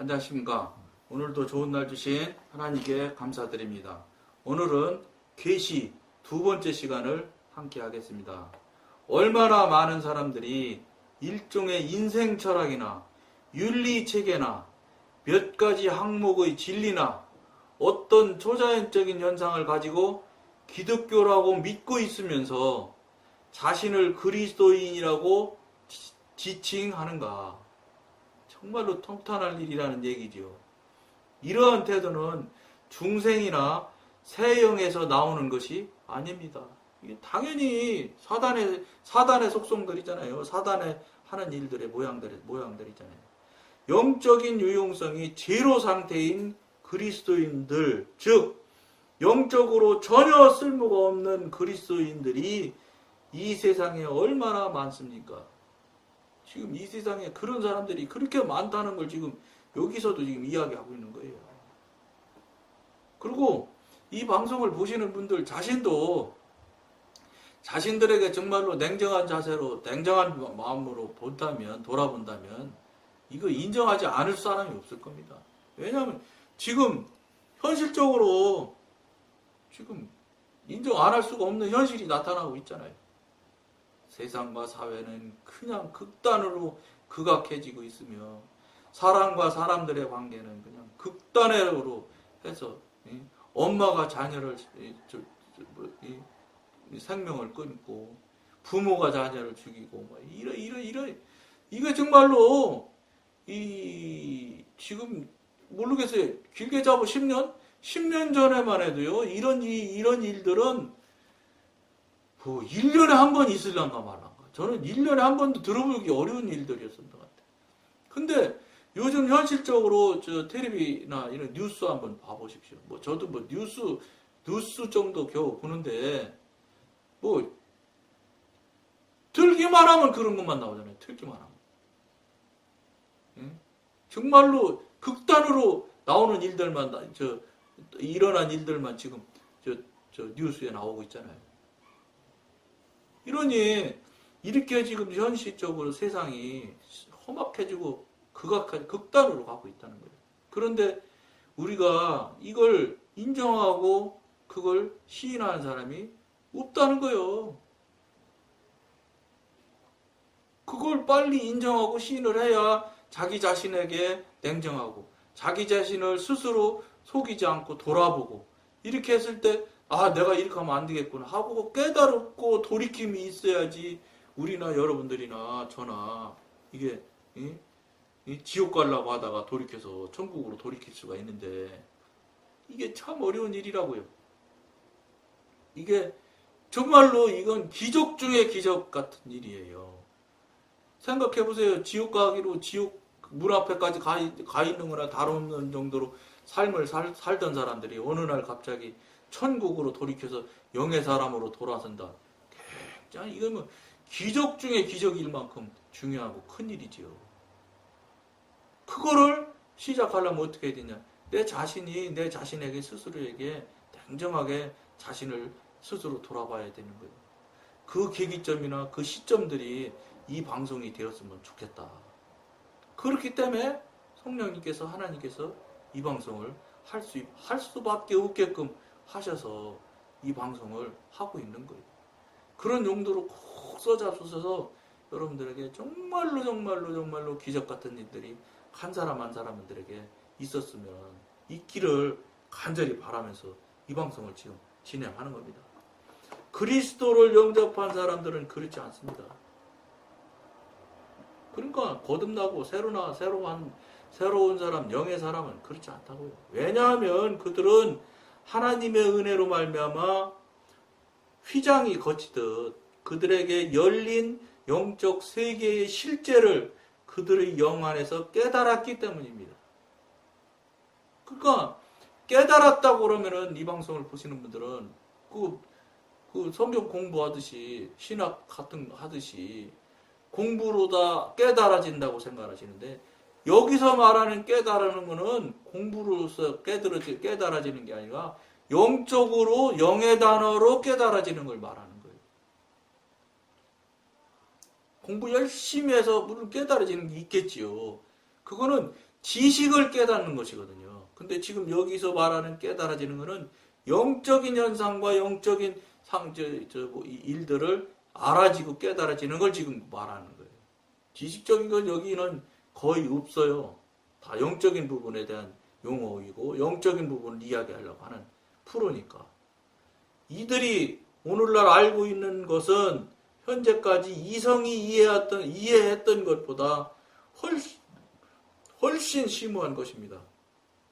안녕하십니까. 오늘도 좋은 날 주신 하나님께 감사드립니다. 오늘은 계시 두 번째 시간을 함께 하겠습니다. 얼마나 많은 사람들이 일종의 인생 철학이나 윤리 체계나 몇 가지 항목의 진리나 어떤 초자연적인 현상을 가지고 기독교라고 믿고 있으면서 자신을 그리스도인이라고 지- 지칭하는가. 정말로 통탄할 일이라는 얘기지요. 이러한 태도는 중생이나 세형에서 나오는 것이 아닙니다. 당연히 사단의 사단의 속성들이잖아요. 사단의 하는 일들의 모양들 모양들이잖아요. 영적인 유용성이 제로 상태인 그리스도인들, 즉 영적으로 전혀 쓸모가 없는 그리스도인들이 이 세상에 얼마나 많습니까? 지금 이 세상에 그런 사람들이 그렇게 많다는 걸 지금 여기서도 지금 이야기하고 있는 거예요. 그리고 이 방송을 보시는 분들 자신도 자신들에게 정말로 냉정한 자세로, 냉정한 마음으로 본다면, 돌아본다면, 이거 인정하지 않을 사람이 없을 겁니다. 왜냐하면 지금 현실적으로 지금 인정 안 할 수가 없는 현실이 나타나고 있잖아요. 세상과 사회는 그냥 극단으로 극악해지고 있으며 사람과 사람들의 관계는 그냥 극단으로 해서 이, 엄마가 자녀를 뭐, 생명을 끊고 부모가 자녀를 죽이고 뭐 이런 이런 이런 이게 정말로 이 지금 모르겠어요. 길게 잡아 10년? 10년 전에만 해도요 이런 이, 이런 일들은 뭐 1년에 한 번 있을란가 말란가. 저는 1년에 한 번도 들어보기 어려운 일들이었던 것 같아요. 근데 요즘 현실적으로 저 텔레비나 이런 뉴스 한번 봐보십시오. 뭐 저도 뭐 뉴스 뉴스 정도 겨우 보는데 뭐 틀기만 하면 그런 것만 나오잖아요. 틀기만 하면. 예? 정말로 극단으로 나오는 일들만 나- 저 일어난 일들만 지금 저, 저 뉴스에 나오고 있잖아요. 이러니 이렇게 지금 현실적으로 세상이 험악해지고 극악한 극단으로 가고 있다는 거예요. 그런데 우리가 이걸 인정하고 그걸 시인하는 사람이 없다는 거예요. 그걸 빨리 인정하고 시인을 해야 자기 자신에게 냉정하고 자기 자신을 스스로 속이지 않고 돌아보고 이렇게 했을 때 아, 내가 이렇게 하면 안 되겠구나 하고 깨달았고 돌이킴이 있어야지 우리나 여러분들이나 저나 이게 이, 이 지옥 가려고 하다가 돌이켜서 천국으로 돌이킬 수가 있는데 이게 참 어려운 일이라고요. 이게 정말로 이건 기적 중의 기적 같은 일이에요. 생각해 보세요. 지옥 가기로 지옥 문 앞에까지 가, 있- 가 있는 거나 다름없는 정도로 삶을 살, 살던 사람들이 어느 날 갑자기 천국으로 돌이켜서 영의 사람으로 돌아선다. 굉장히 이건 뭐 기적 중의 기적일 만큼 중요하고 큰 일이지요. 그거를 시작하려면 어떻게 해야 되냐? 내 자신이 내 자신에게 스스로에게 냉정하게 자신을 스스로 돌아봐야 되는 거예요. 그 계기점이나 그 시점들이 이 방송이 되었으면 좋겠다. 그렇기 때문에 성령님께서 하나님께서 이 방송을 할 수, 할 수밖에 없게끔 하셔서 이 방송을 하고 있는 거예요. 그런 용도로 꼭 써잡수셔서 여러분들에게 정말로 정말로 정말로 기적 같은 일들이 한 사람 한 사람들에게 있었으면 있기를 간절히 바라면서 이 방송을 지금 진행하는 겁니다. 그리스도를 영접한 사람들은 그렇지 않습니다. 그러니까 거듭나고 새로나 새로운 새로운 사람 영의 사람은 그렇지 않다고요. 왜냐하면 그들은 하나님의 은혜로 말미암아 휘장이 거치듯 그들에게 열린 영적 세계의 실제를 그들의 영 안에서 깨달았기 때문입니다. 그러니까 깨달았다고 그러면은 이 방송을 보시는 분들은 그, 그 성경 공부하듯이 신학 같은 거 하듯이 공부로 다 깨달아진다고 생각하시는데 여기서 말하는 깨달는 거는 공부로서 깨달아지, 깨달아지는 게 아니라 영적으로 영의 단어로 깨달아지는 걸 말하는 거예요. 공부 열심히 해서 물론 깨달아지는 게 있겠지요. 그거는 지식을 깨닫는 것이거든요. 근데 지금 여기서 말하는 깨달아지는 것은 영적인 현상과 영적인 상, 저, 저, 뭐, 이 일들을 알아지고 깨달아지는 걸 지금 말하는 거예요. 지식적인 건 여기는 거의 없어요. 다 영적인 부분에 대한 용어이고, 영적인 부분을 이야기하려고 하는 프로니까. 이들이 오늘날 알고 있는 것은 현재까지 이성이 이해했던, 이해했던 것보다 훨씬, 훨씬 심오한 것입니다.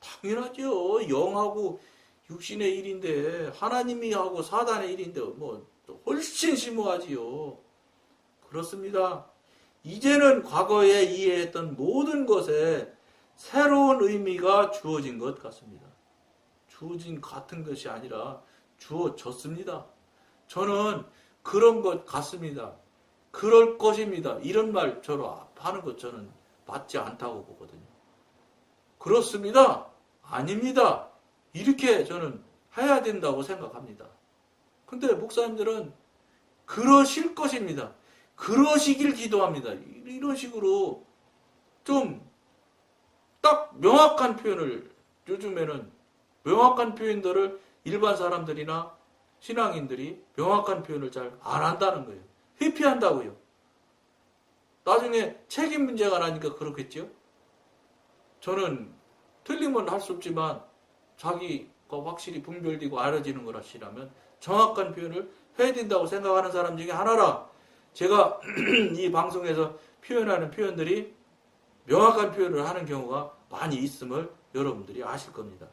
당연하죠. 영하고 육신의 일인데, 하나님이 하고 사단의 일인데, 뭐, 훨씬 심오하지요. 그렇습니다. 이제는 과거에 이해했던 모든 것에 새로운 의미가 주어진 것 같습니다. 주어진 같은 것이 아니라 주어졌습니다. 저는 그런 것 같습니다. 그럴 것입니다. 이런 말 저로 하는 것 저는 맞지 않다고 보거든요. 그렇습니다. 아닙니다. 이렇게 저는 해야 된다고 생각합니다. 근데 목사님들은 그러실 것입니다. 그러시길 기도합니다. 이런 식으로 좀 딱 명확한 표현을 요즘에는 명확한 표현들을 일반 사람들이나 신앙인들이 명확한 표현을 잘 안 한다는 거예요. 회피한다고요. 나중에 책임 문제가 나니까 그렇겠죠. 저는 틀리면 할수 없지만 자기가 확실히 분별되고 알아지는 것이라면 정확한 표현을 해야 된다고 생각하는 사람 중에 하나라. 제가 이 방송에서 표현하는 표현들이 명확한 표현을 하는 경우가 많이 있음을 여러분들이 아실 겁니다.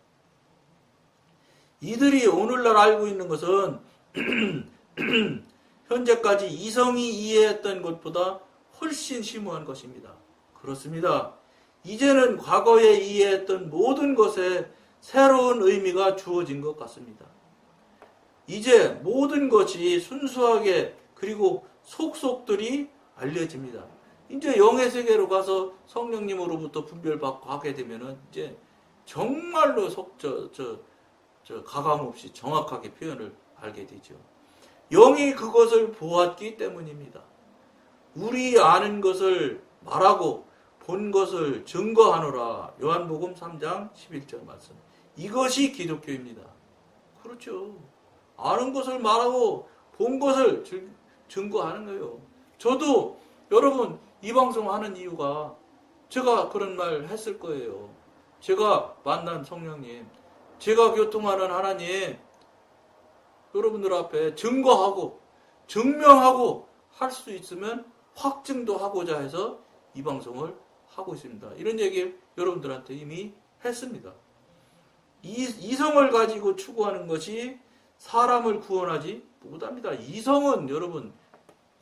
이들이 오늘날 알고 있는 것은 현재까지 이성이 이해했던 것보다 훨씬 심오한 것입니다. 그렇습니다. 이제는 과거에 이해했던 모든 것에 새로운 의미가 주어진 것 같습니다. 이제 모든 것이 순수하게 그리고 속속들이 알려집니다. 이제 영의 세계로 가서 성령님으로부터 분별받고 하게 되면은 이제 정말로 속, 저, 저, 저, 가감 없이 정확하게 표현을 알게 되죠. 영이 그것을 보았기 때문입니다. 우리 아는 것을 말하고 본 것을 증거하노라. 요한복음 3장 11절 말씀. 이것이 기독교입니다. 그렇죠. 아는 것을 말하고 본 것을 증거하는 거예요. 저도 여러분 이 방송 하는 이유가 제가 그런 말 했을 거예요. 제가 만난 성령님, 제가 교통하는 하나님, 여러분들 앞에 증거하고 증명하고 할 수 있으면 확증도 하고자 해서 이 방송을 하고 있습니다. 이런 얘기를 여러분들한테 이미 했습니다. 이, 이성을 가지고 추구하는 것이 사람을 구원하지 못합니다. 이성은 여러분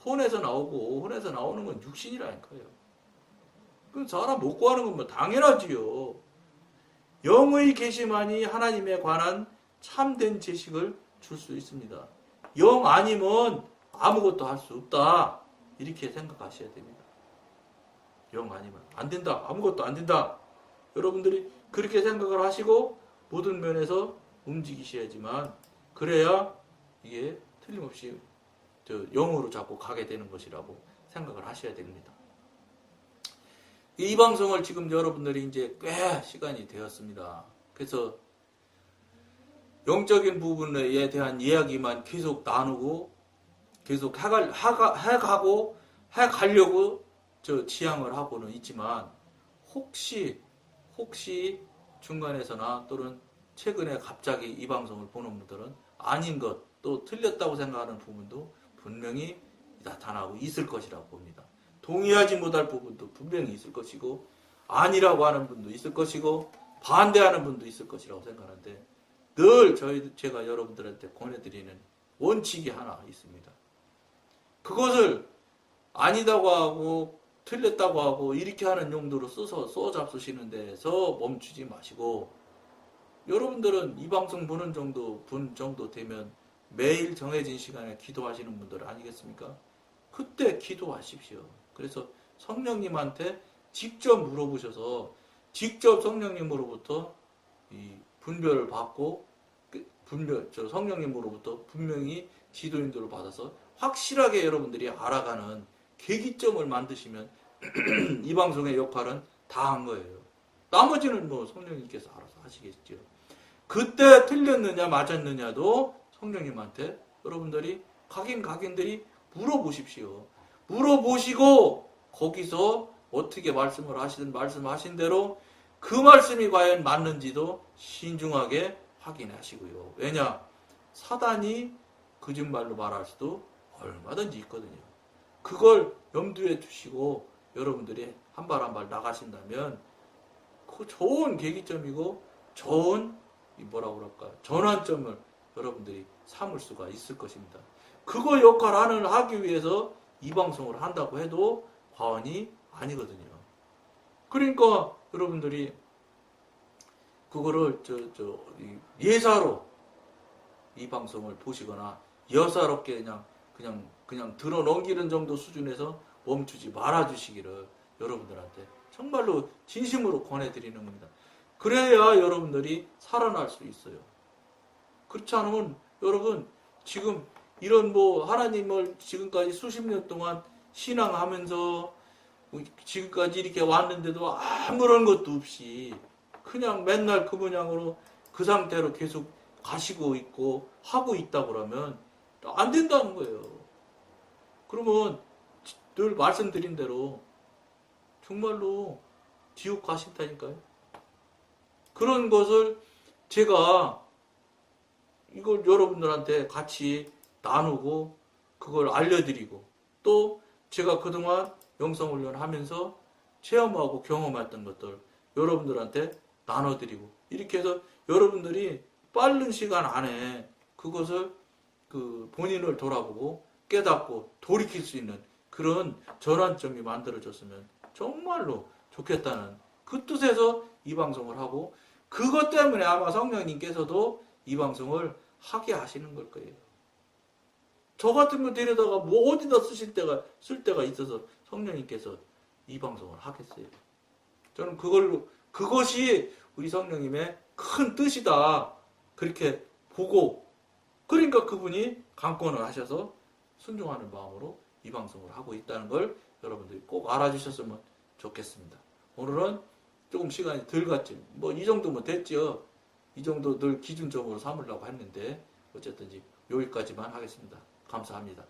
혼에서 나오고 혼에서 나오는 건 육신이라니까요. 그 사람 못 구하는 건 뭐 당연하지요. 영의 계시만이 하나님에 관한 참된 지식을 줄 수 있습니다. 영 아니면 아무것도 할 수 없다. 이렇게 생각하셔야 됩니다. 영 아니면 안 된다. 아무것도 안 된다. 여러분들이 그렇게 생각을 하시고 모든 면에서 움직이셔야지만 그래야 이게 틀림없이 영으로 자꾸 가게 되는 것이라고 생각을 하셔야 됩니다. 이 방송을 지금 여러분들이 이제 꽤 시간이 되었습니다. 그래서 영적인 부분에 대한 이야기만 계속 나누고 계속 해갈, 해가, 해가고 해가려고 저 지향을 하고는 있지만 혹시 혹시 중간에서나 또는 최근에 갑자기 이 방송을 보는 분들은 아닌 것 또 틀렸다고 생각하는 부분도 분명히 나타나고 있을 것이라고 봅니다. 동의하지 못할 부분도 분명히 있을 것이고 아니라고 하는 분도 있을 것이고 반대하는 분도 있을 것이라고 생각하는데 늘 저희 제가 여러분들한테 권해드리는 원칙이 하나 있습니다. 그것을 아니다고 하고 틀렸다고 하고 이렇게 하는 용도로 써서 써 잡수시는 데서 멈추지 마시고 여러분들은 이 방송 보는 정도 분 정도 되면 매일 정해진 시간에 기도하시는 분들 아니겠습니까? 그때 기도하십시오. 그래서 성령님한테 직접 물어보셔서 직접 성령님으로부터 이 분별을 받고 그 분별 저 성령님으로부터 분명히 지도인들을 받아서 확실하게 여러분들이 알아가는 계기점을 만드시면 이 방송의 역할은 다 한 거예요. 나머지는 뭐 성령님께서 알아서 하시겠죠. 그때 틀렸느냐 맞았느냐도 성령님한테 여러분들이 각인 각인들이 물어보십시오. 물어보시고 거기서 어떻게 말씀을 하시든 말씀하신 대로 그 말씀이 과연 맞는지도 신중하게 확인하시고요. 왜냐? 사단이 거짓말로 말할 수도 얼마든지 있거든요. 그걸 염두에 두시고 여러분들이 한 발 한 발 나가신다면 그 좋은 계기점이고 좋은 이 뭐라 그럴까 전환점을 여러분들이 삼을 수가 있을 것입니다. 그거 역할을 하기 위해서 이 방송을 한다고 해도 과언이 아니거든요. 그러니까 여러분들이 그거를 저, 저, 이 예사로 이 방송을 보시거나 여사롭게 그냥, 그냥, 그냥 들어 넘기는 정도 수준에서 멈추지 말아 주시기를 여러분들한테 정말로 진심으로 권해 드리는 겁니다. 그래야 여러분들이 살아날 수 있어요. 그렇지 않으면 여러분 지금 이런 뭐 하나님을 지금까지 수십 년 동안 신앙하면서 지금까지 이렇게 왔는데도 아무런 것도 없이 그냥 맨날 그 모양으로 그 상태로 계속 가시고 있고 하고 있다 그러면 안 된다는 거예요. 그러면 늘 말씀드린 대로 정말로 지옥 가신다니까요. 그런 것을 제가 이걸 여러분들한테 같이 나누고 그걸 알려드리고 또 제가 그동안 영성훈련 하면서 체험하고 경험했던 것들 여러분들한테 나눠드리고 이렇게 해서 여러분들이 빠른 시간 안에 그것을 그 본인을 돌아보고 깨닫고 돌이킬 수 있는 그런 전환점이 만들어졌으면 정말로 좋겠다는 그 뜻에서 이 방송을 하고 그것 때문에 아마 성령님께서도 이 방송을 하게 하시는 걸 거예요. 저 같은 거 데려다가 뭐 어디다 쓰실 때가 쓸 때가 있어서 성령님께서 이 방송을 하겠어요. 저는 그걸로 그것이 우리 성령님의 큰 뜻이다. 그렇게 보고 그러니까 그분이 강권을 하셔서 순종하는 마음으로 이 방송을 하고 있다는 걸 여러분들이 꼭 알아주셨으면 좋겠습니다. 오늘은 조금 시간이 덜 갔지. 뭐 이 정도면 됐죠. 이 정도 늘 기준적으로 삼으려고 했는데 어쨌든지 여기까지만 하겠습니다. 감사합니다.